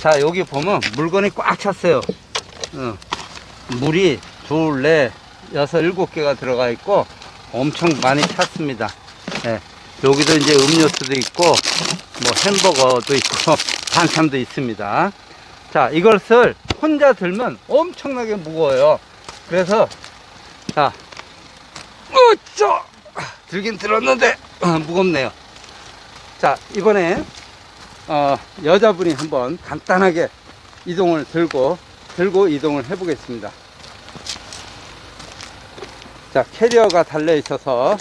자, 여기 보면 물건이 꽉 찼어요. 어, 물이 둘, 넷, 여섯, 일곱 개가 들어가 있고 엄청 많이 찼습니다. 예, 여기도 이제 음료수도 있고 뭐 햄버거도 있고 반찬도 있습니다. 자, 이것을 혼자 들면 엄청나게 무거워요. 그래서 자, 으쌰! 들긴 들었는데 아, 무겁네요. 자, 이번에 어, 여자분이 한번 간단하게 이동을 들고 들고 이동을 해 보겠습니다. 자, 캐리어가 달려 있어서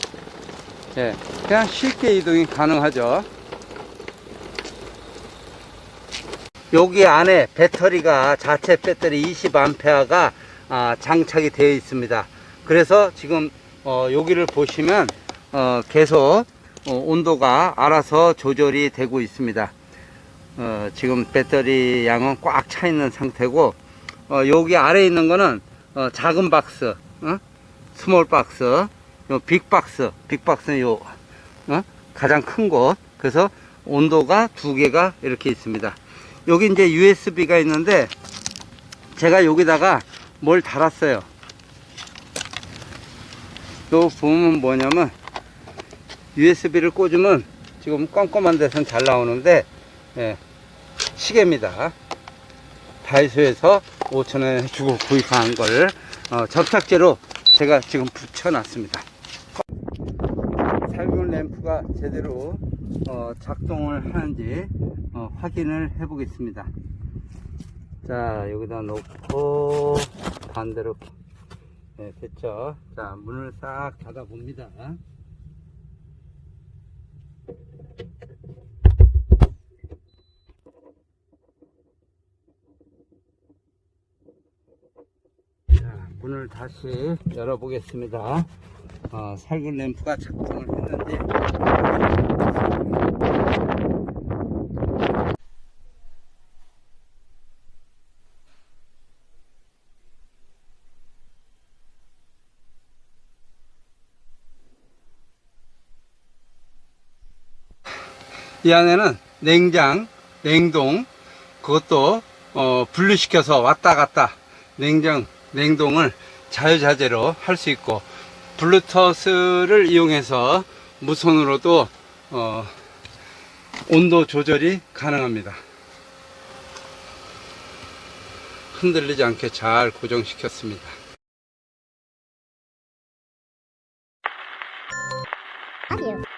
예, 그냥 쉽게 이동이 가능하죠. 여기 안에 배터리가 자체 배터리 20A가 아, 장착이 되어 있습니다. 그래서 지금 어, 여기를 보시면 어, 계속 어, 온도가 알아서 조절이 되고 있습니다. 어, 지금 배터리 양은 꽉 차 있는 상태고 어, 여기 아래에 있는 거는 어, 작은 박스, 어? 스몰 박스, 요 빅박스, 빅박스는 요 어? 가장 큰 곳. 그래서 온도가 두 개가 이렇게 있습니다. 여기 이제 USB가 있는데 제가 여기다가 뭘 달았어요. 요 보면 뭐냐면 USB를 꽂으면 지금 껌껌한 데선 잘 나오는데 예, 시계입니다. 다이소에서 5천원에 주고 구입한 걸 어, 접착제로 제가 지금 붙여놨습니다. 살균 램프가 제대로 어, 작동을 하는지 어, 확인을 해 보겠습니다. 자 여기다 놓고 반대로 네, 됐죠. 자 문을 싹 닫아 봅니다. 자, 문을 다시 열어보겠습니다. 어, 살균 램프가 작동을 했는지. 이 안에는 냉장, 냉동, 그것도 어, 분리시켜서 왔다 갔다 냉장, 냉동을 자유자재로 할 수 있고 블루투스를 이용해서 무선으로도 어, 온도 조절이 가능합니다 흔들리지 않게 잘 고정시켰습니다 아니요.